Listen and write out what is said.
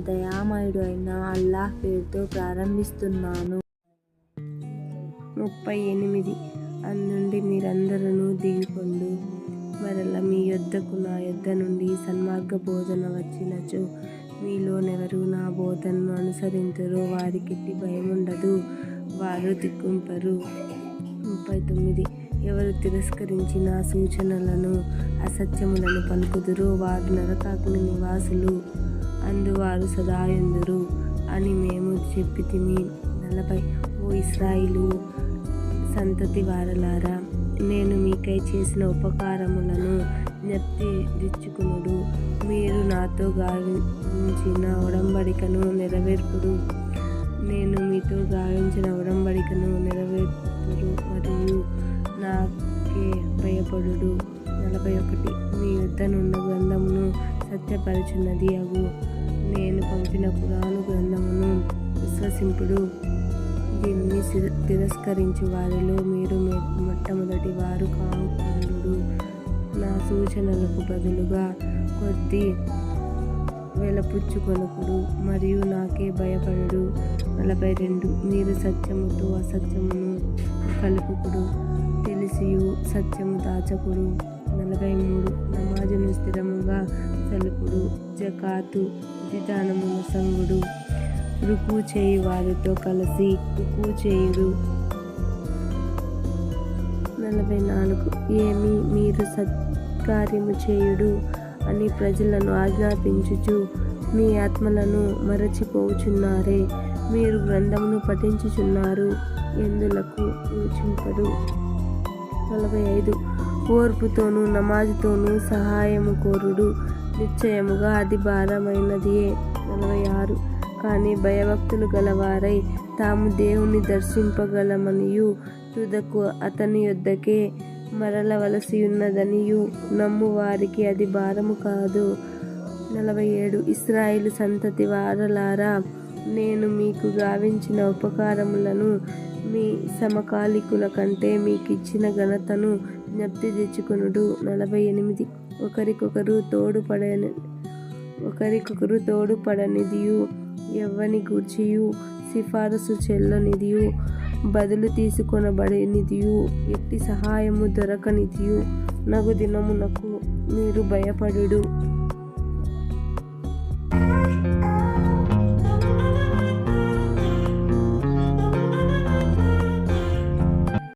దయామయుడు అయిన అల్లాహ్ పేరుతో ప్రారంభిస్తున్నాను. ముప్పై ఎనిమిది. అందుండి మీరందరూ దిగికొండు మరల మీ యొద్దకు నా యొద్ద నుండి సన్మార్గ బోధన వచ్చినచో మీలోనెవరు నా బోధనను అనుసరించరో వారికి భయం ఉండదు వారు దిక్కుంపరు ముప్పై తొమ్మిది. ఎవరు తిరస్కరించి నా సూచనలను అసత్యములను పలుకుదురో వారు నరకాగ్ని నివాసులు. అందువారు సదాయుందురు అని మేము చెప్పితిమి. నలభై ఓ ఇస్రాయిలు సంతతి వారలారా నేను మీకై చేసిన ఉపకారములను జ్ఞప్తి తెచ్చుకునుడు మీరు నాతో గావించిన ఉడంబడికను నెరవేర్పుడు. నేను మీతో గావించిన ఉడంబడికను నెరవేర్పుడు మరియు నాకే భయపడుడు. నలభై ఒకటి. మీ యుద్ధనున్న గ్రంథమును సత్యపరచున్నది అగు. చెప్పిన పురాణ గ్రంథమును విశ్వసింపుడు. దీన్ని తిరస్కరించి తిరస్కరించు వారిలో మీరు మొట్టమొదటి వారు కాంకుడు నా సూచనలకు బదులుగా కొద్ది వెలపుచ్చుకొనుకుడు మరియు నాకే భయపడుడు. నలభై రెండు. మీరు సత్యముతో అసత్యమును కలుపుకుడు. తెలిసియు సత్యము దాచకుడు. నలభై మూడు. నమాజును స్థిరముగా సలుపుడు జకాతు విధానమును సంగుడు రుకు చేయి వారితో కలిసి రుకు చేయుడు. నలభై నాలుగు. ఏమి మీరు సత్కార్యము చేయుడు అని ప్రజలను ఆజ్ఞాపించుచు మీ ఆత్మలను మరచిపోచున్నారే. మీరు గ్రంథమును పఠించుచున్నారు ఎందులకు యోచింపడు నలభై ఐదు. ఓర్పుతోనూ నమాజుతోనూ సహాయము కోరుడు. నిశ్చయముగా అది భారమైనదియే నలభై ఆరు కానీ భయభక్తులు గలవారై తాము దేవుని దర్శింపగలమనియు. తుదకు అతని యొద్దకే మరలవలసి ఉన్నదనియు నమ్ము వారికి అది భారము కాదు. నలభై ఏడు ఇస్రాయిలు సంతతి వారలారా నేను మీకు గావించిన ఉపకారములను మీ సమకాలికుల కంటే మీకు ఇచ్చిన ఘనతను జ్ఞప్తి తెచ్చుకొనుడు. నలభై ఎనిమిది. ఒకరికొకరు తోడుపడని ఒకరికొకరు తోడుపడనిదియు ఎవ్వని గూర్చియు సిఫారసు చెల్లనిదియు బదులు తీసుకొనబడినిదియు ఎట్టి సహాయము దొరకనిదియు నగు దినమునకు మీరు భయపడుడు.